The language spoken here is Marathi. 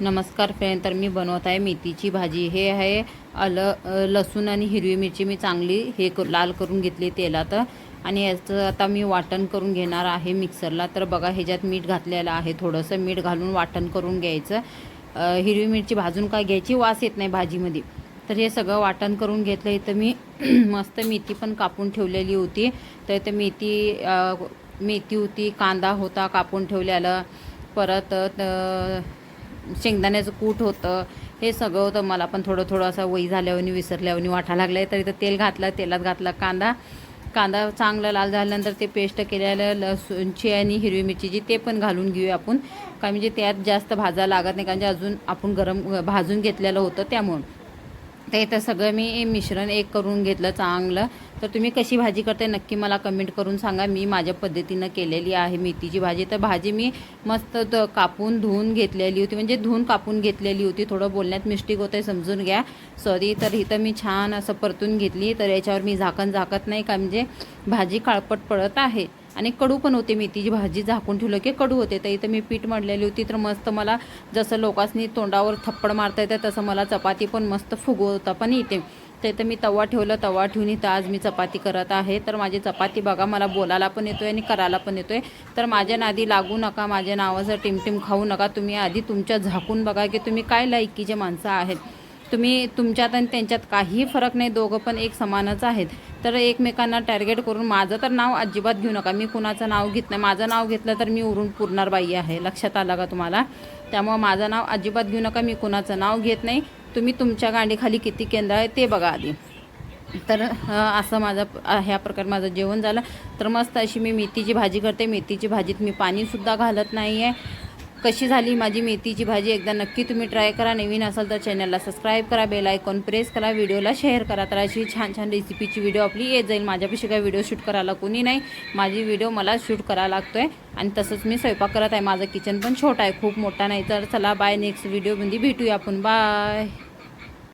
नमस्कार फ्रेंड तर मी बनवत आहे मेथीची भाजी. हे आहे आलं लसूण आणि हिरवी मिरची मी चांगली हे कर लाल करून घेतली तेलात. आणि याचं आता मी वाटण करून घेणार आहे मिक्सरला. तर बघा ह्याच्यात मीठ घातलेलं आहे थोडंसं. मीठ घालून वाटण करून घ्यायचं. हिरवी मिरची भाजून काय घ्यायची? वास येत नाही भाजीमध्ये. तर हे सगळं वाटण करून घेतलं. इथं मी मस्त मेथी पण कापून ठेवलेली होती. तर इथं मेथी मेथी होती कांदा होता कापून ठेवलेला. परत शेंगदाण्याचं कूट होतं हे सगळं होतं. मला पण थोडं थोडं असं वही झाल्यावर विसरल्यावर वाटा लागलं आहे तर इथं तेल घातलं तेलात घातला कांदा. कांदा चांगला लाल झाल्यानंतर ते पेस्ट केलेलं लसूणची आणि हिरवी मिरचीची ते पण घालून घेऊया आपण. काय म्हणजे त्यात जास्त भाजा लागत नाही. कारण अजून आपण गरम भाजून घेतलेलं होतं त्यामुळं. तर इथं सगळं मी मिश्रण एक करून घेतलं चांगलं. तर तुम्ही कशी भाजी करते नक्की मला कमेंट करून सांगा. मी माझ्या पद्धतीनं केलेली आहे मेथीची भाजी. तर भाजी मी मस्त कापून धुवून घेतलेली होती. म्हणजे धुवून कापून घेतलेली होती. थोडं बोलण्यात मिस्टेक होतं समजून घ्या. सॉरी तर इथं मी छान असं परतून घेतली. तर याच्यावर मी झाकण झाकत नाही का? म्हणजे भाजी काळपट पडत आहे. आणि कडू पण होते. मेथीची भाजी झाकून ठेवलं की कडू होते. तर इथं मी पीठ मळलेली होती. तर मस्त मला जसं लोकांनी तोंडावर थप्पड मारता येतं तसं मला चपाती पण मस्त फुगवता पण येते. तर इथं मी तवा ठेवलं. तवा ठेवून इथं आज मी चपाती करत आहे. तर माझी चपाती बघा मला बोलायला पण येतो आहे आणि करायला पण येतो आहे तर माझ्या नादी लागू नका माझ्या नावाचं टिमटिम खाऊ नका. तुम्ही आधी तुमच्या झाकून बघा की तुम्ही काय लायकीचे माणसं आहेत. तुम्ही तुमच्यात आणि त्यांच्यात काही फरक नाही दोघं पण एक समानच आहेत. तर एकमेकांना टार्गेट करून माझं तर नाव अजिबात घेऊ नका. मी कुणाचं नाव घेत नाही. माझं नाव घेतलं तर मी उरून पुरणार बाई आहे लक्षात आलं का तुम्हाला? त्यामुळं माझं नाव अजिबात घेऊ नका. मी कुणाचं नाव घेत नाही. तुम्ही तुमच्या गांडीखाली किती केंद्र आहे ते बघा आधी. तर असं माझं ह्या प्रकारे माझं जेवण झालं. तर मस्त अशी मी मेथीची भाजी करते. मेथीची भाजीत मी पाणीसुद्धा घालत नाही आहे कशी झाली माझी मेथीची भाजी एकदा नक्की तुम्ही ट्राय करा. नवीन असाल तर चॅनलला सबस्क्राईब करा बेल आयकॉन प्रेस करा व्हिडिओला शेअर करा. तर अशी छान छान रेसिपीची व्हिडिओ आपली येत जाईल. माझ्यापेक्षा काय व्हिडिओ शूट करायला कोणी नाही. माझी व्हिडिओ मला शूट करायला लागतो आहे आणि तसंच मी स्वयंपाक करत आहे. माझं किचन पण छोटं आहे. खूप मोठा नाही तर चला बाय. नेक्स्ट व्हिडिओमध्ये भेटूया आपण. बाय.